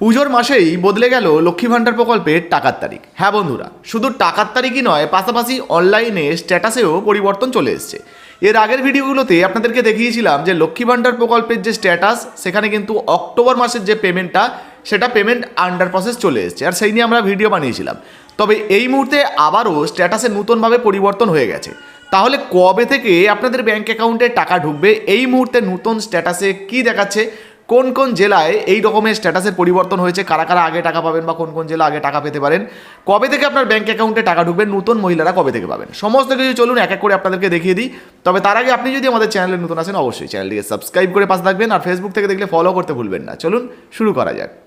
পুজোর মাসেই বদলে গেল লক্ষ্মী ভাণ্ডার প্রকল্পের টাকার তারিখ। হ্যাঁ বন্ধুরা, শুধু টাকার তারিখই নয়, পাশাপাশি অনলাইনে স্ট্যাটাসেও পরিবর্তন চলে এসছে। এর আগের ভিডিওগুলোতে আপনাদেরকে দেখিয়েছিলাম যে লক্ষ্মী ভাণ্ডার প্রকল্পের যে স্ট্যাটাস, সেখানে কিন্তু অক্টোবর মাসের যে পেমেন্টটা, সেটা পেমেন্ট আন্ডার প্রসেস চলে এসছে, আর সেই নিয়ে আমরা ভিডিও বানিয়েছিলাম। তবে এই মুহূর্তে আবারও স্ট্যাটাসে নতুনভাবে পরিবর্তন হয়ে গেছে। তাহলে কবে থেকে আপনাদের ব্যাঙ্ক অ্যাকাউন্টে টাকা ঢুকবে? এই মুহূর্তে নতুন স্ট্যাটাসে কি দেখাচ্ছে? কোন কোন জেলায় এই রকমের স্ট্যাটাসের পরিবর্তন হয়েছে? কারা কারা আগে টাকা পাবেন বা কোন কোন জেলা আগে টাকা পেতে পারেন? কবে থেকে আপনার ব্যাঙ্ক অ্যাকাউন্টে টাকা ঢুকবেন নতুন মহিলারা কবে থেকে পাবেন? সমস্ত কিছু চলুন এক এক করে আপনাদেরকে দেখিয়ে দিই। তবে তার আগে আপনি যদি আমাদের চ্যানেলে নতুন আসেন, অবশ্যই চ্যানেলটিকে সাবস্ক্রাইব করে পাশে থাকবেন আর ফেসবুক থেকে দেখলে ফলো করতে ভুলবেন না। চলুন শুরু করা যাক।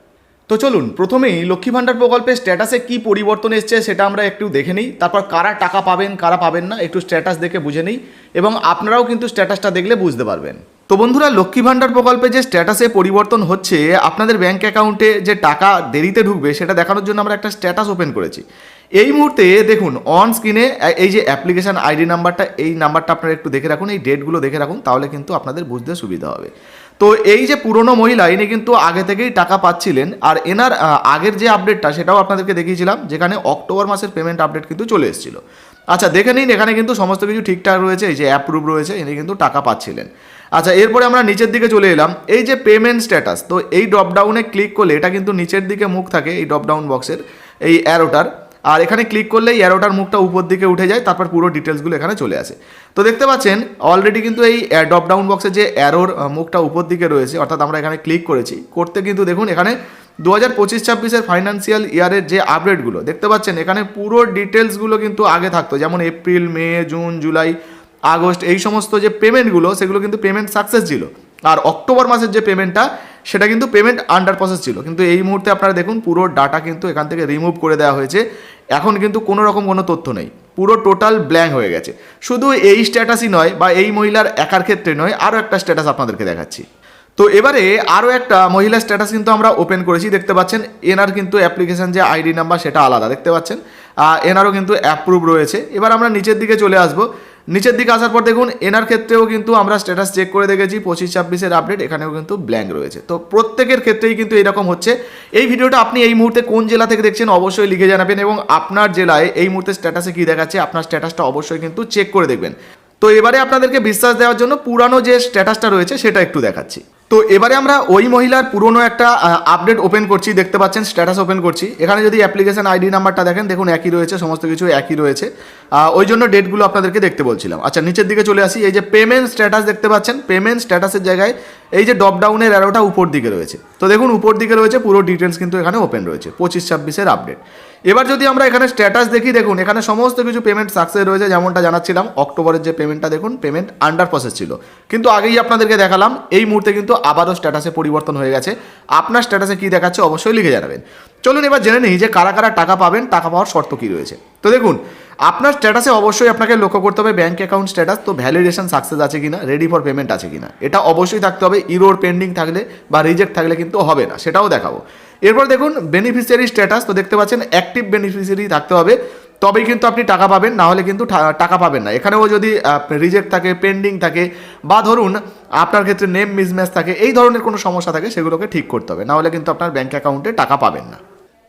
তো চলুন, প্রথমেই লক্ষ্মী ভাণ্ডার প্রকল্পের স্ট্যাটাসে কি পরিবর্তন এসছে সেটা আমরা একটু দেখে নিই। তারপর কারা টাকা পাবেন, কারা পাবেন না, একটু স্ট্যাটাস দেখে বুঝে নিই এবং আপনারাও কিন্তু স্ট্যাটাসটা দেখলে বুঝতে পারবেন। তো বন্ধুরা, লক্ষ্মী ভাণ্ডার প্রকল্পে যে স্ট্যাটাসে পরিবর্তন হচ্ছে, আপনাদের ব্যাঙ্ক অ্যাকাউন্টে যে টাকা দেরিতে ঢুকবে সেটা দেখানোর জন্য আমরা একটা স্ট্যাটাস ওপেন করেছি। এই মুহূর্তে দেখুন অন স্ক্রিনে এই যে অ্যাপ্লিকেশন আইডি নাম্বারটা এই নাম্বারটা আপনারা একটু দেখে রাখুন, এই ডেটগুলো দেখে রাখুন, তাহলে কিন্তু আপনাদের বুঝতে সুবিধা হবে। তো এই যে পুরনো মহিলা, ইনি কিন্তু আগে থেকেই টাকা পাচ্ছিলেন, আর এনার আগের যে আপডেটটা সেটাও আপনাদেরকে দেখিয়েছিলাম, যেখানে অক্টোবর মাসের পেমেন্ট আপডেট কিন্তু চলে এসেছিল। আচ্ছা দেখে নিন, এখানে কিন্তু সমস্ত কিছু ঠিকঠাক রয়েছে, এই যে অ্যাপ্রুভ রয়েছে, ইনি কিন্তু টাকা পাচ্ছিলেন। আচ্ছা এরপরে আমরা নিচের দিকে চলে এলাম, এই যে পেমেন্ট স্ট্যাটাস তো এই ড্রপডাউনে ক্লিক করলে, এটা কিন্তু নিচের দিকে মুখ থাকে, এই ড্রপডাউন বক্সের এই অ্যারোটার আর এখানে ক্লিক করলেই অ্যারোটার মুখটা উপর দিকে উঠে যায়, তারপর পুরো ডিটেলসগুলো এখানে চলে আসে। তো দেখতে পাচ্ছেন অলরেডি কিন্তু এই ড্রপ ডাউন বক্সে যে অ্যারোর মুখটা উপর দিকে রয়েছে, অর্থাৎ আমরা এখানে ক্লিক করেছি, করতে কিন্তু দেখুন এখানে দু হাজার পঁচিশ ছাব্বিশের ফাইন্যান্সিয়াল ইয়ারের যে আপডেটগুলো দেখতে পাচ্ছেন এখানে পুরো ডিটেলসগুলো কিন্তু আগে থাকতো, যেমন April May June July August এই সমস্ত যে পেমেন্টগুলো সেগুলো কিন্তু পেমেন্ট সাকসেস ছিল। আর অক্টোবর মাসের যে পেমেন্টটা সেটা কিন্তু পেমেন্ট আন্ডার প্রসেস ছিল। কিন্তু এই মুহূর্তে আপনারা দেখুন, পুরো ডাটা কিন্তু এখান থেকে রিমুভ করে দেওয়া হয়েছে। এখন কিন্তু কোনো রকম কোনো তথ্য নেই। পুরো টোটাল ব্ল্যাঙ্ক হয়ে গেছে। শুধু এই স্ট্যাটাসই নয় বা এই মহিলার একার ক্ষেত্রে নয়, আরও একটা স্ট্যাটাস আপনাদেরকে দেখাচ্ছি। তো এবারে আরও একটা মহিলা স্ট্যাটাস কিন্তু আমরা ওপেন করেছি। দেখতে পাচ্ছেন, এনার কিন্তু অ্যাপ্লিকেশন যে আইডি নাম্বার সেটা আলাদা, দেখতে পাচ্ছেন? এনারও কিন্তু অ্যাপ্রুভ রয়েছে। এবার আমরা নিচের দিকে চলে আসব। নিচের দিকে আসার পর দেখুন, এনার ক্ষেত্রেও কিন্তু আমরা স্ট্যাটাস চেক করে দেখেছি, পঁচিশ ছাব্বিশের আপডেট এখানেও কিন্তু ব্ল্যাঙ্ক রয়েছে। তো প্রত্যেকের ক্ষেত্রেই কিন্তু এরকম হচ্ছে। এই ভিডিওটা আপনি এই মুহূর্তে কোন জেলা থেকে দেখছেন অবশ্যই লিখে জানাবেন এবং আপনার জেলায় এই মুহূর্তে স্ট্যাটাসে কী দেখাচ্ছে, আপনার স্ট্যাটাসটা অবশ্যই কিন্তু চেক করে দেখবেন। তো এবারে আপনাদেরকে বিশ্বাস দেওয়ার জন্য পুরানো যে স্ট্যাটাসটা রয়েছে, সেটা একটু দেখাচ্ছি। তো এবারে আমরা ওই মহিলার পুরনো একটা আপডেট ওপেন করছি, দেখতে পাচ্ছেন স্ট্যাটাস ওপেন করছি। এখানে যদি অ্যাপ্লিকেশন আইডি নাম্বারটা দেখেন, দেখুন একই রয়েছে, সমস্ত কিছু একই রয়েছে। ওই জন্য ডেটগুলো আপনাদেরকে দেখতে বলছিলাম। আচ্ছা নিচের দিকে চলে আসি, এই যে পেমেন্ট স্ট্যাটাস দেখতে পাচ্ছেন পেমেন্ট স্ট্যাটাসের জায়গায় এই যে ড্রপ ডাউনের অ্যারোটা উপর দিকে রয়েছে। তো দেখুন, উপর দিকে রয়েছে, পুরো ডিটেলস কিন্তু এখানে ওপেন রয়েছে, পঁচিশ ছাব্বিশের আপডেট এবার যদি আমরা এখানে স্ট্যাটাস দেখি, দেখুন, এখানে সমস্ত কিছু পেমেন্ট সাকসেস রয়েছে, যেমনটা জানাচ্ছিলাম অক্টোবরের যে পেমেন্টটা দেখুন পেমেন্ট আন্ডার প্রসেস ছিল। কিন্তু আগেই আপনাদেরকে দেখালাম, এই মুহূর্তে কিন্তু আবারও স্ট্যাটাসে পরিবর্তন হয়ে গেছে। আপনার স্ট্যাটাসে কী দেখাচ্ছে অবশ্যই লিখে জানাবেন। চলুন এবার জেনে নিই যে কারা কারা টাকা পাবেন, টাকা পাওয়ার শর্ত কী রয়েছে। তো দেখুন, আপনার স্ট্যাটাসে অবশ্যই আপনাকে লক্ষ্য করতে হবে ব্যাঙ্ক অ্যাকাউন্ট স্ট্যাটাস, তো ভ্যালিডেশন সাকসেস আছে কিনা, রেডি ফর পেমেন্ট আছে কিনা। এটা অবশ্যই থাকতে হবে, ইরোর পেন্ডিং থাকলে বা রিজেক্ট থাকলে কিন্তু হবে না, সেটাও দেখাবো। এরপর দেখুন বেনিফিশিয়ারি স্ট্যাটাস তো দেখতে পাচ্ছেন অ্যাক্টিভ বেনিফিশিয়ারি থাকতে হবে। তবেই কিন্তু আপনি টাকা পাবেন, না হলে কিন্তু টাকা পাবেন না। এখানেও যদি রিজেক্ট থাকে পেন্ডিং থাকে, বা ধরুন আপনার ক্ষেত্রে নেম মিসম্যাচ থাকে, এই ধরনের কোনো সমস্যা থাকে, সেগুলোকে ঠিক করতে হবে। না হলে কিন্তু আপনার ব্যাঙ্ক অ্যাকাউন্টে টাকা পাবেন না।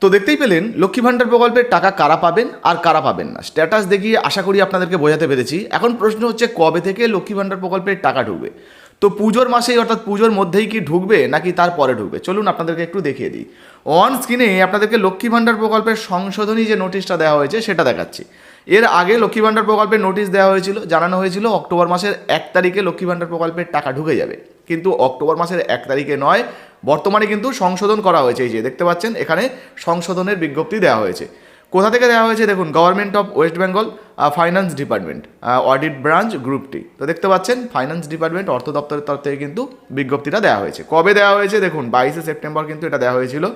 তো দেখতেই পেলেন, লক্ষ্মী ভাণ্ডার প্রকল্পের টাকা কারা পাবেন আর কারা পাবেন না। স্ট্যাটাস দেখিয়ে আশা করি আপনাদেরকে বোঝাতে পেরেছি। এখন প্রশ্ন হচ্ছে, কবে থেকে লক্ষ্মী ভাণ্ডার প্রকল্পের টাকা ঢুকবে? তো পুজোর মাসেই অর্থাৎ পুজোর মধ্যেই কি ঢুকবে নাকি তার পরে ঢুকবে? চলুন আপনাদেরকে একটু দেখিয়ে দিই। অন স্ক্রিনে আপনাদেরকে লক্ষ্মী ভাণ্ডার প্রকল্পের সংশোধনী যে নোটিশটা দেওয়া হয়েছে, সেটা দেখাচ্ছি। এর আগে লক্ষ্মী ভাণ্ডার প্রকল্পের নোটিশ দেওয়া হয়েছিল, জানানো হয়েছিল অক্টোবর মাসের এক তারিখে লক্ষ্মী ভাণ্ডার প্রকল্পের টাকা ঢুকে যাবে। কিন্তু অক্টোবর মাসের এক তারিখে নয়, বর্তমানে কিন্তু সংশোধন করা হয়েছে। এই যে, দেখতে পাচ্ছেন, এখানে সংশোধনের বিজ্ঞপ্তি দেওয়া হয়েছে। কোথা থেকে দেওয়া হয়েছে দেখুন government of West Bengal finance department audit branch গ্রুপটি তো দেখতে পাচ্ছেন ফাইন্যান্স ডিপার্টমেন্ট অর্থ দপ্তরের তরফ থেকে কিন্তু বিজ্ঞপ্তিটা দেওয়া হয়েছে। কবে দেওয়া হয়েছে দেখুন, বাইশে সেপ্টেম্বর কিন্তু এটা দেওয়া হয়েছিল।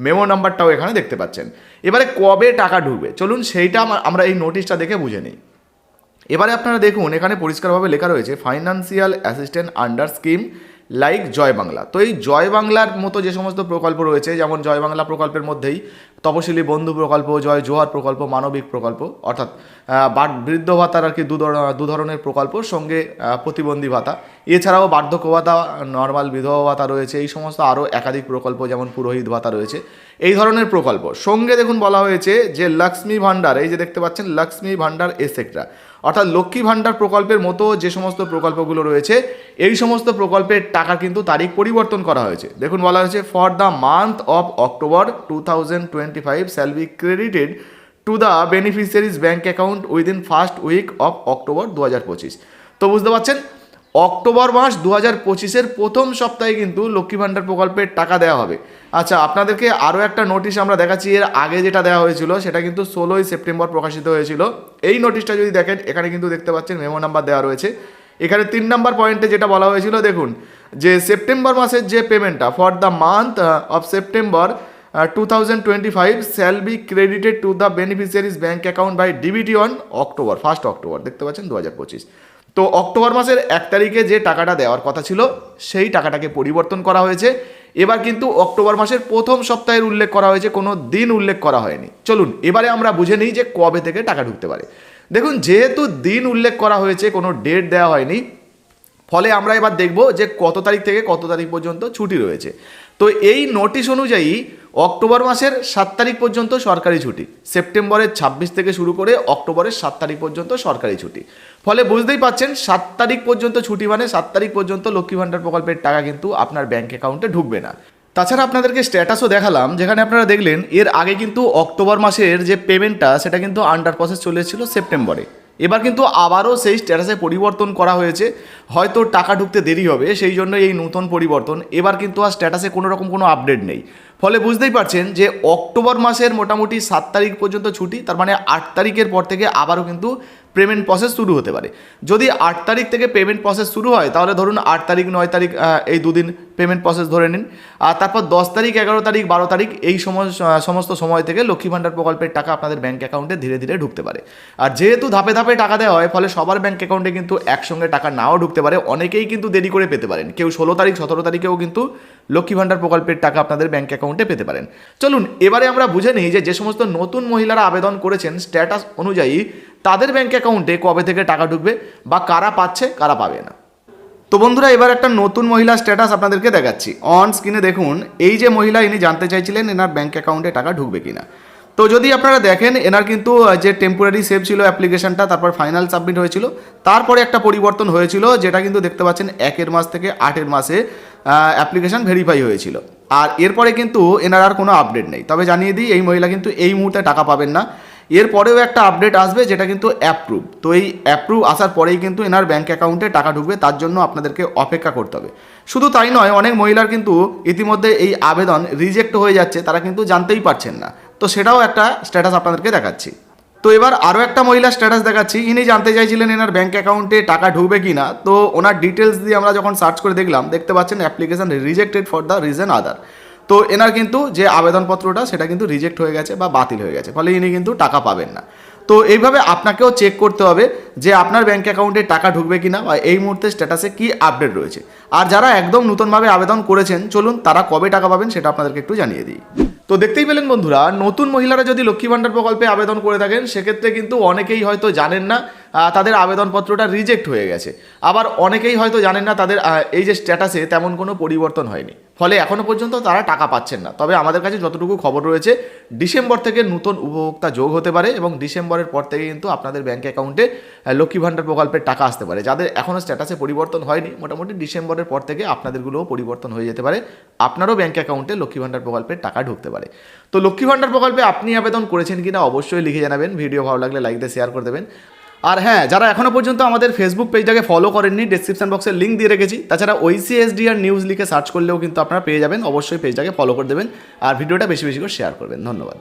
মেমো নাম্বারটাও এখানে দেখতে পাচ্ছেন। এবারে কবে টাকা ঢুকবে? চলুন সেইটা আমা- আমরা এই নোটিশটা দেখে বুঝে নিই। এবারে আপনারা দেখুন, এখানে পরিষ্কারভাবে লেখা রয়েছে financial assistant under scheme like Joy Bangla তো এই জয় বাংলার মতো যে সমস্ত প্রকল্প রয়েছে, যেমন জয় বাংলা প্রকল্পের মধ্যেই তপশিলি বন্ধু প্রকল্প জয় জোহার প্রকল্প, মানবিক প্রকল্প, অর্থাৎ বৃদ্ধ ভাতার আর কি দু ধর- দু ধরনের প্রকল্প, সঙ্গে প্রতিবন্ধী ভাতা। এছাড়াও বার্ধক্য ভাতা নর্মাল বিধবা ভাতা রয়েছে, এই সমস্ত আরও একাধিক প্রকল্প, যেমন পুরোহিত ভাতা রয়েছে, এই ধরনের প্রকল্প। সঙ্গে দেখুন বলা হয়েছে যে লক্ষ্মী ভাণ্ডার, এই যে দেখতে পাচ্ছেন, লক্ষ্মী ভাণ্ডার এসেট্রা অর্থাৎ লক্ষ্মী ভাণ্ডার প্রকল্পের মতো যে সমস্ত প্রকল্পগুলো রয়েছে, এই সমস্ত প্রকল্পের টাকা কিন্তু তারিখ পরিবর্তন করা হয়েছে। দেখুন বলা হয়েছে for the month of October two thousand twenty five shall be credited to the beneficiaries bank account within first week of October দু হাজার পঁচিশ তো বুঝতে পারছেন? অক্টোবর মাস দু হাজার পঁচিশের প্রথম সপ্তাহে কিন্তু লক্ষ্মী ভাণ্ডার প্রকল্পের টাকা দেওয়া হবে। আচ্ছা আপনাদেরকে আরও একটা নোটিশ আমরা দেখাচ্ছি। এর আগে যেটা দেওয়া হয়েছিল, সেটা কিন্তু ষোলোই সেপ্টেম্বর প্রকাশিত হয়েছিল। এই নোটিশটা যদি দেখেন, এখানে কিন্তু দেখতে পাচ্ছেন মেমো নাম্বার দেওয়া রয়েছে। এখানে তিন নাম্বার পয়েন্টে যেটা বলা হয়েছিল, দেখুন, যে সেপ্টেম্বর মাসের যে পেমেন্টটা for the month of September two thousand twenty five shall be credited to the beneficiaries bank account by DBT on October first October দেখতে পাচ্ছেন দু হাজার পঁচিশ। তো অক্টোবর মাসের এক তারিখে যে টাকাটা দেওয়ার কথা ছিল, সেই টাকাটাকে পরিবর্তন করা হয়েছে। এবার কিন্তু অক্টোবর মাসের প্রথম সপ্তাহের উল্লেখ করা হয়েছে, কোনো দিন উল্লেখ করা হয়নি। চলুন, এবারে আমরা বুঝে নিই যে কবে থেকে টাকা ঢুকতে পারে। দেখুন, যেহেতু দিন উল্লেখ করা হয়েছে, কোনো ডেট দেওয়া হয়নি, ফলে আমরা এবার দেখব যে কত তারিখ থেকে কত তারিখ পর্যন্ত ছুটি রয়েছে। তো এই নোটিশ অনুযায়ী অক্টোবর মাসের সাত তারিখ পর্যন্ত সরকারি ছুটি, সেপ্টেম্বরের ছাব্বিশ থেকে শুরু করে অক্টোবরের সাত তারিখ পর্যন্ত সরকারি ছুটি। ফলে বুঝতেই পাচ্ছেন, সাত তারিখ পর্যন্ত ছুটি মানে সাত তারিখ পর্যন্ত লক্ষ্মী ভাণ্ডার প্রকল্পের টাকা কিন্তু আপনার ব্যাঙ্ক অ্যাকাউন্টে ঢুকবে না। তাছাড়া আপনাদেরকে স্ট্যাটাসও দেখালাম, যেখানে আপনারা দেখলেন, এর আগে কিন্তু অক্টোবর মাসের যে পেমেন্টটা সেটা কিন্তু আন্ডার প্রসেস চলে এসেছিল সেপ্টেম্বরে। এবার কিন্তু আবারও সেই স্ট্যাটাসে পরিবর্তন করা হয়েছে। হয়তো টাকা ঢুকতে দেরি হবে, সেই জন্য এই নতুন পরিবর্তন। এবার কিন্তু আর স্ট্যাটাসে কোনো রকম কোনো আপডেট নেই। ফলে বুঝতেই পারছেন যে অক্টোবর মাসের মোটামুটি সাত তারিখ পর্যন্ত ছুটি, তার মানে আট তারিখের পর থেকে আবারও কিন্তু পেমেন্ট প্রসেস শুরু হতে পারে। যদি আট তারিখ থেকে পেমেন্ট প্রসেস শুরু হয়, তাহলে ধরুন আট তারিখ, নয় তারিখ এই দুদিন পেমেন্ট প্রসেস ধরে নিন। আর তারপর দশ তারিখ, এগারো তারিখ, বারো তারিখ, এই সমস্ত সময় থেকে লক্ষ্মী ভাণ্ডার প্রকল্পের টাকা আপনাদের ব্যাঙ্ক অ্যাকাউন্টে ধীরে ধীরে ঢুকতে পারে। আর যেহেতু ধাপে ধাপে টাকা দেওয়া হয়, ফলে সবার ব্যাঙ্ক অ্যাকাউন্টে কিন্তু একসঙ্গে টাকা নাও ঢুকতে পারে। অনেকেই কিন্তু দেরি করে পেতে পারেন। কেউ ষোলো তারিখ, সতেরো তারিখেও কিন্তু লক্ষ্মী ভাণ্ডার প্রকল্পের টাকা আপনাদের ব্যাঙ্ক অ্যাকাউন্টে পেতে পারেন। চলুন, এবারে আমরা বুঝে নিই যে যে সমস্ত নতুন মহিলারা আবেদন করেছেন স্ট্যাটাস অনুযায়ী তাদের ব্যাঙ্ক অ্যাকাউন্টে কবে থেকে টাকা ঢুকবে বা কারা পাচ্ছে, কারা পাবে না। তো বন্ধুরা, এবার একটা নতুন মহিলা স্ট্যাটাস আপনাদেরকে দেখাচ্ছি। অন স্ক্রিনে দেখুন, এই যে মহিলা, ইনি জানতে চাইছিলেন এনার ব্যাঙ্ক অ্যাকাউন্টে টাকা ঢুকবে কিনা। তো যদি আপনারা দেখেন, এনার কিন্তু যে টেম্পোরারি সেভ ছিল অ্যাপ্লিকেশনটা তারপর ফাইনাল সাবমিট হয়েছিল, তারপরে একটা পরিবর্তন হয়েছিল, যেটা কিন্তু দেখতে পাচ্ছেন একের মাস থেকে আটের মাসে অ্যাপ্লিকেশন ভেরিফাই হয়েছিল। আর এরপরে কিন্তু এনার আর কোনো আপডেট নেই। তবে জানিয়ে দিই, এই মহিলা কিন্তু এই মুহূর্তে টাকা পাবেন না। এরপরেও একটা আপডেট আসবে, যেটা কিন্তু অ্যাপ্রুভ তো এই অ্যাপ্রুভ আসার পরেই কিন্তু এনার ব্যাঙ্ক অ্যাকাউন্টে টাকা ঢুকবে, তার জন্য আপনাদেরকে অপেক্ষা করতে হবে। শুধু তাই নয়, অনেক মহিলার কিন্তু ইতিমধ্যে এই আবেদন রিজেক্ট হয়ে যাচ্ছে, তারা কিন্তু জানতেই পারছেন না। তো সেটাও একটা স্ট্যাটাস আপনাদেরকে দেখাচ্ছি। তো এবার আরও একটা মহিলা স্ট্যাটাস দেখাচ্ছি। ইনি জানতে চাইছিলেন এনার ব্যাঙ্ক অ্যাকাউন্টে টাকা ঢুকবে কি না তো ওনার ডিটেলস দিয়ে আমরা যখন সার্চ করে দেখলাম, দেখতে পাচ্ছেন application rejected for the reason other তো এনার কিন্তু যে আবেদনপত্রটা, সেটা কিন্তু রিজেক্ট হয়ে গেছে বা বাতিল হয়ে গেছে। ফলে ইনি কিন্তু টাকা পাবেন না। তো এইভাবে আপনাকেও চেক করতে হবে যে আপনার ব্যাঙ্ক অ্যাকাউন্টে টাকা ঢুকবে কি না বা এই মুহূর্তে স্ট্যাটাসে কি আপডেট রয়েছে। আর যারা একদম নতুনভাবে আবেদন করেছেন, চলুন তারা কবে টাকা পাবেন সেটা আপনাদেরকে একটু জানিয়ে দিই। তো দেখতেই পেলেন বন্ধুরা, নতুন মহিলারা যদি লক্ষ্মী ভাণ্ডার প্রকল্পে আবেদন করে থাকেন, সেক্ষেত্রে কিন্তু অনেকেই হয়তো জানেন না তাদের আবেদনপত্রটা রিজেক্ট হয়ে গেছে। আবার অনেকেই হয়তো জানেন না, তাদের এই যে স্ট্যাটাসে তেমন কোনো পরিবর্তন হয়নি। ফলে এখনও পর্যন্ত তারা টাকা পাচ্ছেন না। তবে আমাদের কাছে যতটুকু খবর রয়েছে, ডিসেম্বর থেকে নতুন উপভোক্তা যোগ হতে পারে এবং ডিসেম্বরের পর থেকে কিন্তু আপনাদের ব্যাঙ্ক অ্যাকাউন্টে লক্ষ্মী ভাণ্ডার প্রকল্পের টাকা আসতে পারে। যাদের এখনও স্ট্যাটাসে পরিবর্তন হয়নি, মোটামুটি ডিসেম্বরের পর থেকে আপনাদেরগুলোও পরিবর্তন হয়ে যেতে পারে। আপনারও ব্যাঙ্ক অ্যাকাউন্টে লক্ষ্মী ভাণ্ডার প্রকল্পের টাকা ঢুকতে পারে। তো লক্ষ্মী ভাণ্ডার প্রকল্পে আপনি আবেদন করেছেন কিনা অবশ্যই লিখে জানাবেন। ভিডিও ভালো লাগলে লাইক দিয়ে শেয়ার করে দেবেন। আর হ্যাঁ যারা এখনও পর্যন্ত আমাদের ফেসবুক পেজটাকে ফলো করেননি ডিসক্রিপশন বক্সে লিঙ্ক দিয়ে রেখেছি। তাছাড়া ওইসিএসডিআর নিউজ লিখে সার্চ করলেও কিন্তু আপনারা পেয়ে যাবেন। অবশ্যই পেজটাকে ফলো করে দেবেন। আর ভিডিওটা বেশি বেশি করে শেয়ার করবেন। ধন্যবাদ।